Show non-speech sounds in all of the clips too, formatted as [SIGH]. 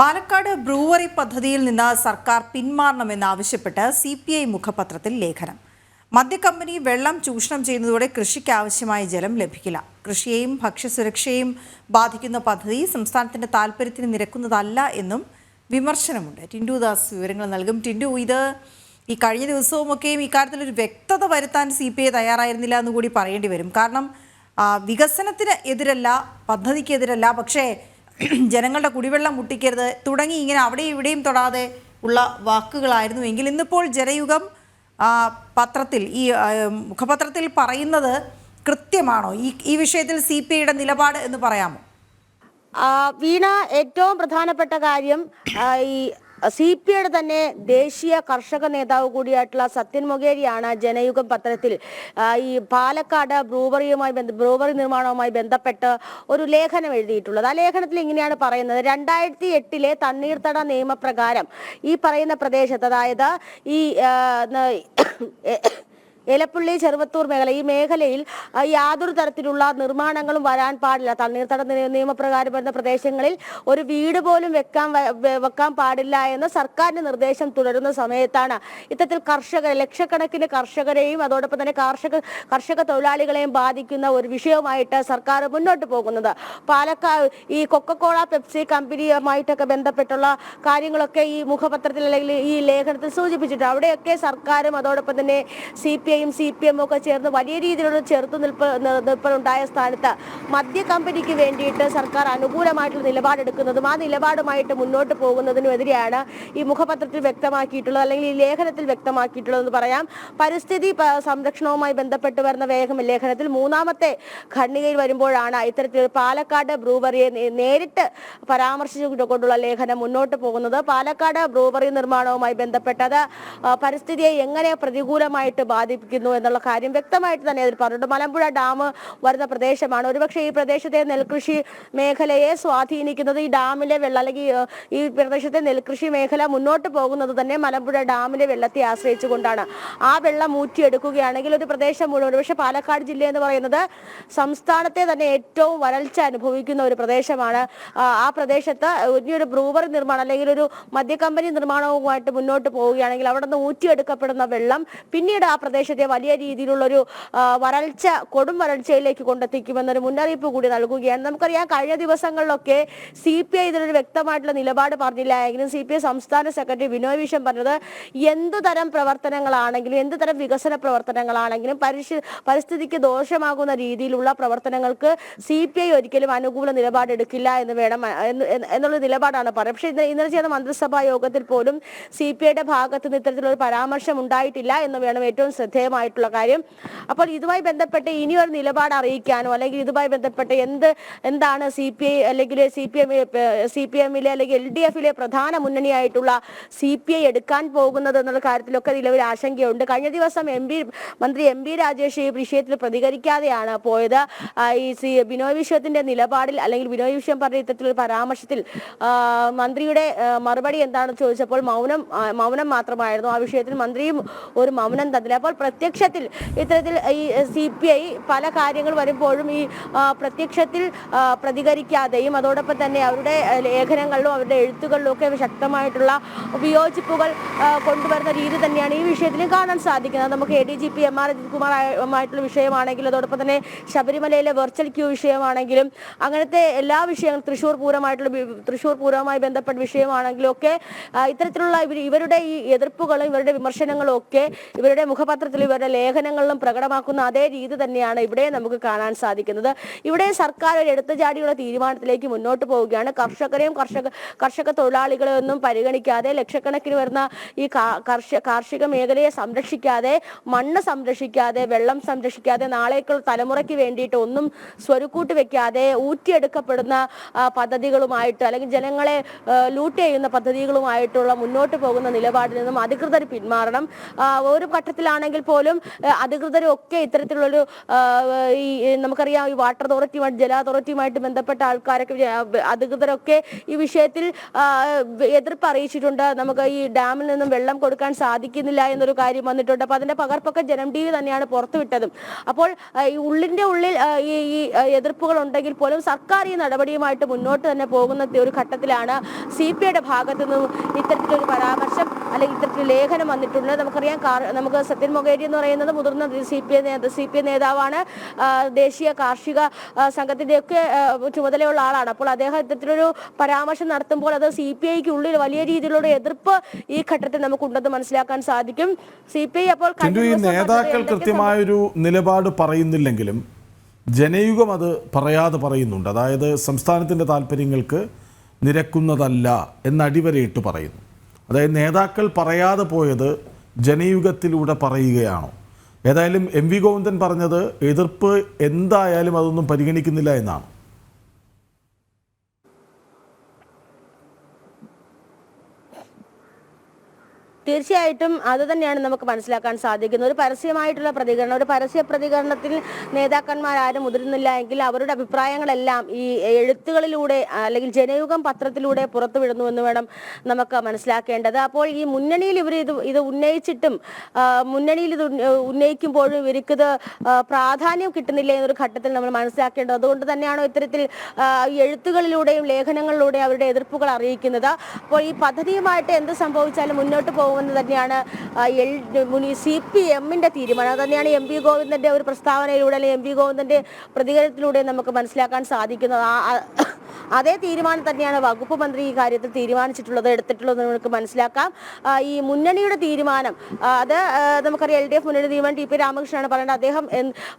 Palakkad brewery പദ്ധതിയിൽ നിന്ന് സർക്കാർ പിന്മാറണമെന്നാവശ്യപ്പെട്ട് സി പി ഐ മുഖപത്രത്തിൽ ലേഖനം. മദ്യക്കമ്പനി വെള്ളം ചൂഷണം ചെയ്യുന്നതോടെ കൃഷിക്ക് ആവശ്യമായ ജലം ലഭിക്കില്ല. കൃഷിയെയും ഭക്ഷ്യസുരക്ഷയെയും ബാധിക്കുന്ന പദ്ധതി സംസ്ഥാനത്തിന്റെ താല്പര്യത്തിന് നിരക്കുന്നതല്ല എന്നും വിമർശനമുണ്ട്. ടിൻഡു ദാസ് വിവരങ്ങൾ നൽകും. ടിൻഡു ഇത് ഈ കഴിഞ്ഞ ദിവസവുമൊക്കെയും ഇക്കാര്യത്തിൽ ഒരു വ്യക്തത വരുത്താൻ സി പി ഐ തയ്യാറായിരുന്നില്ല എന്ന് കൂടി പറയേണ്ടി വരും. കാരണം വികസനത്തിന് എതിരല്ല പദ്ധതിക്കെതിരല്ല. പക്ഷേ [CLEARS THROAT] ജനങ്ങളുടെ കുടിവെള്ളം മുട്ടിക്കരുത്. തുടങ്ങി ഇങ്ങനെ അവിടെയും ഇവിടെയും തൊടാതെ ഉള്ള വാക്കുകളായിരുന്നു എങ്കിൽ ഇന്നിപ്പോൾ ജനയുഗം പത്രത്തിൽ ഈ മുഖപത്രത്തിൽ പറയുന്നത് കൃത്യമാണോ? ഈ ഈ വിഷയത്തിൽ സി പി ഐയുടെ നിലപാട് എന്ന് പറയാമോ? വീണ ഏറ്റവും പ്രധാനപ്പെട്ട കാര്യം ഈ സി പി ഐയുടെ തന്നെ ദേശീയ കർഷക നേതാവ് കൂടിയായിട്ടുള്ള സത്യൻ മൊഗേരിയാണ് ജനയുഗം പത്രത്തിൽ ഈ പാലക്കാട് ബ്രൂവറിയുമായി ബ്രൂവറി നിർമ്മാണവുമായി ബന്ധപ്പെട്ട് ഒരു ലേഖനം എഴുതിയിട്ടുള്ളത്. ആ ലേഖനത്തിൽ ഇങ്ങനെയാണ് പറയുന്നത്. രണ്ടായിരത്തി എട്ടിലെ തണ്ണീർത്തട നിയമപ്രകാരം ഈ പറയുന്ന പ്രദേശത്ത് അതായത് ഈ എലപ്പുള്ളി ചെറുവത്തൂർ മേഖല. ഈ മേഖലയിൽ യാതൊരു തരത്തിലുള്ള നിർമ്മാണങ്ങളും വരാൻ പാടില്ല. തണ്ണീർത്തട നിയമപ്രകാരം വരുന്ന പ്രദേശങ്ങളിൽ ഒരു വീട് പോലും വെക്കാൻ വെക്കാൻ പാടില്ല എന്ന് സർക്കാരിന്റെ നിർദ്ദേശം തുടരുന്ന സമയത്താണ് ഇത്തരത്തിൽ കർഷക ലക്ഷക്കണക്കിന് കർഷകരെയും അതോടൊപ്പം തന്നെ കർഷക കർഷക തൊഴിലാളികളെയും ബാധിക്കുന്ന ഒരു വിഷയവുമായിട്ട് സർക്കാർ മുന്നോട്ട് പോകുന്നത്. പാലക്കാട് ഈ കൊക്കക്കോള പെപ്സി കമ്പനിയുമായിട്ടൊക്കെ ബന്ധപ്പെട്ടുള്ള കാര്യങ്ങളൊക്കെ ഈ മുഖപത്രത്തിൽ അല്ലെങ്കിൽ ഈ ലേഖനത്തിൽ സൂചിപ്പിച്ചിട്ടുണ്ട്. അവിടെയൊക്കെ സർക്കാരും അതോടൊപ്പം തന്നെ സി പി ഐയും സി പി എമ്മും ഒക്കെ ചേർന്ന് വലിയ രീതിയിലുള്ള ചെറുത്തു നിൽപ്പ് നി- നിൽപ്പുണ്ടായ സ്ഥാനത്ത് മദ്യ കമ്പനിക്ക് വേണ്ടിയിട്ട് സർക്കാർ അനുകൂലമായിട്ടുള്ള നിലപാടെടുക്കുന്നതും ആ നിലപാടുമായിട്ട് മുന്നോട്ട് പോകുന്നതിനുമെതിരെയാണ് ഈ മുഖപത്രത്തിൽ വ്യക്തമാക്കിയിട്ടുള്ളത് അല്ലെങ്കിൽ ഈ ലേഖനത്തിൽ വ്യക്തമാക്കിയിട്ടുള്ളതെന്ന് പറയാം. പരിസ്ഥിതി സംരക്ഷണവുമായി ബന്ധപ്പെട്ട് വരുന്ന വേഗം ലേഖനത്തിൽ മൂന്നാമത്തെ ഖണ്ഡികയിൽ വരുമ്പോഴാണ് ഇത്തരത്തിൽ പാലക്കാട് ബ്രൂവറിയെ നേരിട്ട് പരാമർശിച്ചുകൊണ്ടുള്ള ലേഖനം മുന്നോട്ട് പോകുന്നത്. പാലക്കാട് ബ്രൂവറി നിർമ്മാണവുമായി ബന്ധപ്പെട്ടത് പരിസ്ഥിതിയെ എങ്ങനെ പ്രതികൂലമായിട്ട് ബാധിക്കുന്നു എന്നുള്ള കാര്യം വ്യക്തമായിട്ട് തന്നെ അതിൽ പറഞ്ഞിട്ടുണ്ട്. മലമ്പുഴ ഡാം വരുന്ന പ്രദേശമാണ്. ഒരുപക്ഷെ ഈ പ്രദേശത്തെ നെൽകൃഷി മേഖലയെ സ്വാധീനിക്കുന്നത് ഈ ഡാമിലെ വെള്ളം അല്ലെങ്കിൽ ഈ പ്രദേശത്തെ നെൽകൃഷി മേഖല മുന്നോട്ട് പോകുന്നത് തന്നെ മലമ്പുഴ ഡാമിലെ വെള്ളത്തെ ആശ്രയിച്ചുകൊണ്ടാണ്. ആ വെള്ളം ഊറ്റിയെടുക്കുകയാണെങ്കിൽ ഒരു പ്രദേശം മുഴുവൻ ഒരുപക്ഷെ പാലക്കാട് ജില്ല എന്ന് പറയുന്നത് സംസ്ഥാനത്തെ തന്നെ ഏറ്റവും വരൾച്ച അനുഭവിക്കുന്ന ഒരു പ്രദേശമാണ്. ആ, പ്രദേശത്ത് ഇനിയൊരു ബ്രൂവറി നിർമ്മാണം അല്ലെങ്കിൽ ഒരു മദ്യ കമ്പനി നിർമ്മാണവുമായിട്ട് മുന്നോട്ട് പോവുകയാണെങ്കിൽ അവിടെ നിന്ന് ഊറ്റിയെടുക്കപ്പെടുന്ന വെള്ളം പിന്നീട് ആ പ്രദേശത്തെ വലിയ രീതിയിലുള്ള ഒരു ആ, വരൾച്ച കൊടും വരൾച്ചയിലേക്ക് കൊണ്ടെത്തിക്കുമെന്നൊരു മുന്നറിയിപ്പ് കൂടി നൽകുകയാണ്. നമുക്കറിയാം കഴിഞ്ഞ ദിവസങ്ങളിലൊക്കെ സി പി ഐ ഇതിനൊരു വ്യക്തമായിട്ടുള്ള നിലപാട് പറഞ്ഞില്ല എങ്കിലും സി പി ഐ സംസ്ഥാന സെക്രട്ടറി വിനോയ് വിശ്വം പറഞ്ഞത് എന്തു തരം പ്രവർത്തനങ്ങളാണെങ്കിലും എന്തു തരം വികസന പ്രവർത്തനങ്ങളാണെങ്കിലും പരിശി പരിസ്ഥിതിക്ക് ദോഷമാകുന്ന രീതിയിലുള്ള പ്രവർത്തനങ്ങൾക്ക് സി പി ഐ ഒരിക്കലും അനുകൂല നിലപാടെടുക്കില്ല എന്ന് വേണം എന്നുള്ള നിലപാടാണ് പറയുന്നത് പക്ഷേ ഇന്ന് ഇന്നലെ ചേർന്ന മന്ത്രിസഭാ യോഗത്തിൽ പോലും സി പി ഐയുടെ ഭാഗത്ത് നിന്ന് ഇത്തരത്തിലൊരു പരാമർശം ഉണ്ടായിട്ടില്ല എന്ന് വേണം ഏറ്റവും ശ്രദ്ധേയമായിട്ടുള്ള കാര്യം. അപ്പോൾ ഇതുമായി ബന്ധപ്പെട്ട് ഇനിയൊരു നിലപാട് അറിയിക്കാനോ അല്ലെങ്കിൽ ഇതുമായി ബന്ധപ്പെട്ട് എന്ത് എന്താണ് സി പി ഐ അല്ലെങ്കിൽ C P M C P എമ്മിലെ അല്ലെങ്കിൽ എൽ ഡി എഫിലെ പ്രധാന മുന്നണിയായിട്ടുള്ള സി പി ഐ എടുക്കാൻ പോകുന്നത് എന്നുള്ള കാര്യത്തിലൊക്കെ നിലവിൽ ആശങ്കയുണ്ട്. കഴിഞ്ഞ ദിവസം എം പി മന്ത്രി എം പി രാജേഷ് ഈ വിഷയത്തിൽ പ്രതികരിക്കാതെയാണ് പോയത്. ഈ സി ബിനോയ് വിശ്വത്തിന്റെ നിലപാടിൽ അല്ലെങ്കിൽ ബിനോയ് വിശ്വം പറഞ്ഞ ഇത്തരത്തിലൊരു പരാമർശത്തിൽ മന്ത്രിയുടെ മറുപടി എന്താണെന്ന് ചോദിച്ചപ്പോൾ മൗനം മൗനം മാത്രമായിരുന്നു. ആ വിഷയത്തിൽ മന്ത്രിയും ഒരു മൗനം തന്നില്ല. അപ്പോൾ പ്രത്യക്ഷത്തിൽ ഇത്തരത്തിൽ ഈ സി പി ഐ പല കാര്യങ്ങൾ വരുമ്പോഴും ഈ പ്രത്യക്ഷത്തിൽ പ്രതികരിക്കാതെയും അതോടൊപ്പം തന്നെ അവരുടെ ലേഖനങ്ങളിലും അവരുടെ എഴുത്തുകളിലും ഒക്കെ ശക്തമായിട്ടുള്ള വിയോജിപ്പുകൾ കൊണ്ടുവരുന്ന രീതി തന്നെയാണ് ഈ വിഷയത്തിലും കാണാൻ സാധിക്കുന്നത്. നമുക്ക് A D G P M R Ajith കുമാറുമായിട്ടുള്ള വിഷയമാണെങ്കിലും അതോടൊപ്പം തന്നെ ശബരിമലയിലെ വെർച്വൽ ക്യൂ വിഷയമാണെങ്കിലും അങ്ങനത്തെ എല്ലാ വിഷയങ്ങളും തൃശൂർ പൂരമായിട്ടുള്ള തൃശൂർ പൂരവുമായി ബന്ധപ്പെട്ട വിഷയമാണെങ്കിലും ഒക്കെ ഇത്തരത്തിലുള്ള ഇവരുടെ ഈ എതിർപ്പുകളും ഇവരുടെ വിമർശനങ്ങളും ഒക്കെ ഇവരുടെ മുഖപത്രത്തിലും ഇവരുടെ ലേഖനങ്ങളിലും പ്രകടമാക്കുന്ന അതേ രീതി തന്നെയാണ് ഇവിടെ നമുക്ക് കാണാൻ സാധിക്കുന്നത്. ഇവിടെ സർക്കാർ ഒരു എടുത്തുചാടിയുള്ള തീരുമാനത്തിലേക്ക് മുന്നോട്ട് പോവുകയാണ്. കർഷകരെയും കർഷക കർഷക തൊഴിലാളികളെ ഒന്നും പരിഗണിക്കാതെ ലക്ഷക്കണക്കിന് വരുന്ന ഈ കാർഷിക മേഖലയെ സംരക്ഷിക്കാതെ മണ്ണ് സംരക്ഷിക്കാതെ വെള്ളം സംരക്ഷിക്കാതെ നാളേക്കുള്ള തലമുറയ്ക്ക് വേണ്ടിയിട്ട് ഒന്നും സ്വരുക്കൂട്ട് വെക്കാതെ ഊറ്റിയെടുക്കപ്പെടുന്ന പദ്ധതികളുമായിട്ട് അല്ലെങ്കിൽ ജനങ്ങളെ ലൂട്ട് ചെയ്യുന്ന പദ്ധതികളുമായിട്ടുള്ള മുന്നോട്ട് പോകുന്ന നിലപാടിൽ നിന്നും അധികൃതർ പിന്മാറണം. ഒരു ഘട്ടത്തിലാണെങ്കിൽ പോലും അധികൃതരും ഒക്കെ ഇത്തരത്തിലുള്ളൊരു ഈ നമുക്കറിയാം ഈ വാട്ടർ അതോറിറ്റിയുമായിട്ട് ജല അതോറിറ്റിയുമായിട്ട് ബന്ധപ്പെട്ട ആൾക്കാരൊക്കെ അധികൃതരൊക്കെ ഈ വിഷയത്തിൽ എതിർപ്പ് അറിയിച്ചിട്ടുണ്ട്. നമുക്ക് ഈ ഡാമിൽ നിന്നും വെള്ളം കൊടുക്കാൻ സാധിക്കുന്നില്ല എന്നൊരു കാര്യം വന്നിട്ടുണ്ട്. അപ്പൊ അതിന്റെ പകർപ്പൊക്കെ ജനം ടി വി തന്നെയാണ് പുറത്തുവിട്ടതും. അപ്പോൾ ഈ ഉള്ളിന്റെ ഉള്ളിൽ ഈ ഈ എതിർപ്പുകൾ ഉണ്ടെങ്കിൽ പോലും സർക്കാർ ഈ നടപടിയുമായിട്ട് മുന്നോട്ട് തന്നെ പോകുന്ന ഒരു ഘട്ടത്തിലാണ് സി പി ഐയുടെ ഭാഗത്തു നിന്നും ഇത്തരത്തിലൊരു പരാമർശം അല്ലെങ്കിൽ ഇത്തരത്തിൽ ലേഖനം വന്നിട്ടുണ്ട്. നമുക്കറിയാം നമുക്ക് സത്യൻ മൊഗേരി എന്ന് പറയുന്നത് മുതിർന്ന C P I C P I നേതാവാണ്. ദേശീയ കാർഷിക സംഘത്തിന്റെ സംഘത്തിന്റെയൊക്കെ ചുമതലയുള്ള ആളാണ്. അപ്പോൾ അദ്ദേഹം ഇത്തരത്തിലൊരു പരാമർശം നടത്തുമ്പോൾ അത് സി പി ഐക്ക് ഉള്ളിൽ വലിയ രീതിയിലുള്ള എതിർപ്പ് ഈ ഘട്ടത്തിൽ നമുക്കുണ്ടെന്ന് മനസ്സിലാക്കാൻ സാധിക്കും. സി പി ഐ അപ്പോൾ നേതാക്കൾ കൃത്യമായൊരു നിലപാട് പറയുന്നില്ലെങ്കിലും ജനയുഗം അത് പറയാതെ പറയുന്നുണ്ട്. അതായത് സംസ്ഥാനത്തിന്റെ താല്പര്യങ്ങൾക്ക് നിരക്കുന്നതല്ല എന്ന് അടിവരയിട്ട് പറയുന്നു. അതായത് നേതാക്കൾ പറയാതെ പോയത് ജനയുഗത്തിലൂടെ പറയുകയാണോ? ഏതായാലും എം വി ഗോവിന്ദൻ പറഞ്ഞത് എതിർപ്പ് എന്തായാലും അതൊന്നും പരിഗണിക്കുന്നില്ല എന്നാണ്. തീർച്ചയായിട്ടും അത് തന്നെയാണ് നമുക്ക് മനസ്സിലാക്കാൻ സാധിക്കുന്നത്. ഒരു പരസ്യമായിട്ടുള്ള പ്രതികരണം ഒരു പരസ്യ പ്രതികരണത്തിൽ നേതാക്കന്മാർ ആരും മുതിരുന്നില്ല എങ്കിൽ അവരുടെ അഭിപ്രായങ്ങളെല്ലാം ഈ എഴുത്തുകളിലൂടെ അല്ലെങ്കിൽ ജനയുഗം പത്രത്തിലൂടെ പുറത്തുവിടുന്നു എന്ന് വേണം നമുക്ക് മനസ്സിലാക്കേണ്ടത്. അപ്പോൾ ഈ മുന്നണിയിൽ ഇവർ ഇത് ഇത് ഉന്നയിച്ചിട്ടും മുന്നണിയിൽ ഇത് ഉന്നയിക്കുമ്പോഴും ഇവർക്കിത് പ്രാധാന്യം കിട്ടുന്നില്ല എന്നൊരു ഘട്ടത്തിൽ നമ്മൾ മനസ്സിലാക്കേണ്ടത്. അതുകൊണ്ട് തന്നെയാണോ ഇത്തരത്തിൽ എഴുത്തുകളിലൂടെയും ലേഖനങ്ങളിലൂടെയും അവരുടെ എതിർപ്പുകൾ അറിയിക്കുന്നത്. അപ്പോൾ ഈ പദ്ധതിയുമായിട്ട് എന്ത് സംഭവിച്ചാലും മുന്നോട്ട് പോകുമെന്ന് തന്നെയാണ് എൽ സി പി എമ്മിന്റെ തീരുമാനം. അത് തന്നെയാണ് എം പി ഗോവിന്ദന്റെ ഒരു പ്രസ്താവനയിലൂടെ അല്ലെങ്കിൽ എം പി ഗോവിന്ദന്റെ പ്രതികരണത്തിലൂടെ നമുക്ക് മനസ്സിലാക്കാൻ സാധിക്കുന്നത്. അതേ തീരുമാനം തന്നെയാണ് വകുപ്പ് മന്ത്രി ഈ കാര്യത്തിൽ തീരുമാനിച്ചിട്ടുള്ളത് എടുത്തിട്ടുള്ളത് നമുക്ക് മനസ്സിലാക്കാം. ഈ മുന്നണിയുടെ തീരുമാനം അത് നമുക്കറിയാം എൽ ഡി എഫ് മുന്നണി തീരുമാനം ടി പി രാമകൃഷ്ണനാണ് പറയുന്നത് അദ്ദേഹം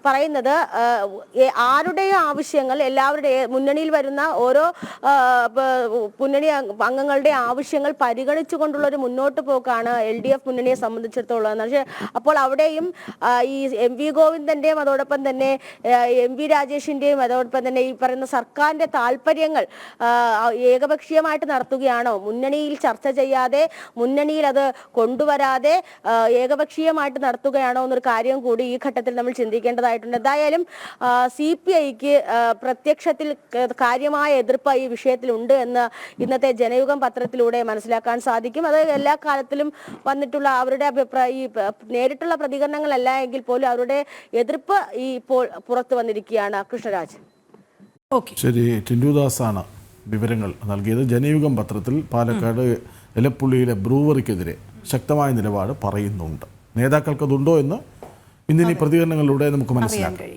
പറയുന്നത് ആരുടെയും ആവശ്യങ്ങൾ എല്ലാവരുടെയും മുന്നണിയിൽ വരുന്ന ഓരോ മുന്നണി അംഗ- അംഗങ്ങളുടെ ആവശ്യങ്ങൾ പരിഗണിച്ചുകൊണ്ടുള്ള ഒരു മുന്നോട്ട് പോക്കാണ് എൽ ഡി എഫ് മുന്നണിയെ സംബന്ധിച്ചിടത്തോളം പക്ഷേ അപ്പോൾ അവിടെയും ഈ എം വി ഗോവിന്ദന്റെയും അതോടൊപ്പം തന്നെ എം വി രാജേഷിന്റെയും അതോടൊപ്പം തന്നെ ഈ പറയുന്ന സർക്കാരിന്റെ താല്പര്യങ്ങൾ ആ, ഏകപക്ഷീയമായിട്ട് നടത്തുകയാണോ? മുന്നണിയിൽ ചർച്ച ചെയ്യാതെ മുന്നണിയിൽ അത് കൊണ്ടുവരാതെ ഏകപക്ഷീയമായിട്ട് നടത്തുകയാണോ എന്നൊരു കാര്യം കൂടി ഈ ഘട്ടത്തിൽ നമ്മൾ ചിന്തിക്കേണ്ടതായിട്ടുണ്ട്. എന്തായാലും സി പി ഐക്ക് പ്രത്യക്ഷത്തിൽ കാര്യമായ എതിർപ്പ് ഈ വിഷയത്തിൽ ഉണ്ട് എന്ന് ഇന്നത്തെ ജനയുഗം പത്രത്തിലൂടെ മനസ്സിലാക്കാൻ സാധിക്കും. അത് എല്ലാ കാലത്തിലും വന്നിട്ടുള്ള അവരുടെ അഭിപ്രായ ഈ നേരിട്ടുള്ള പ്രതികരണങ്ങളല്ല എങ്കിൽ പോലും അവരുടെ എതിർപ്പ് ഈ ഇപ്പോൾ പുറത്തു വന്നിരിക്കുകയാണ്. കൃഷ്ണരാജ്. ശരി ടിൻഡുദാസാണ് വിവരങ്ങൾ നൽകിയത്. ജനയുഗം പത്രത്തിൽ പാലക്കാട് എലപ്പുള്ളിയിലെ ബ്രൂവറിക്കെതിരെ ശക്തമായ നിലപാട് പറയുന്നുണ്ട്. നേതാക്കൾക്കതുണ്ടോ എന്ന് ഇന്നിനി പ്രതികരണങ്ങളിലൂടെ നമുക്ക് മനസ്സിലാക്കാം.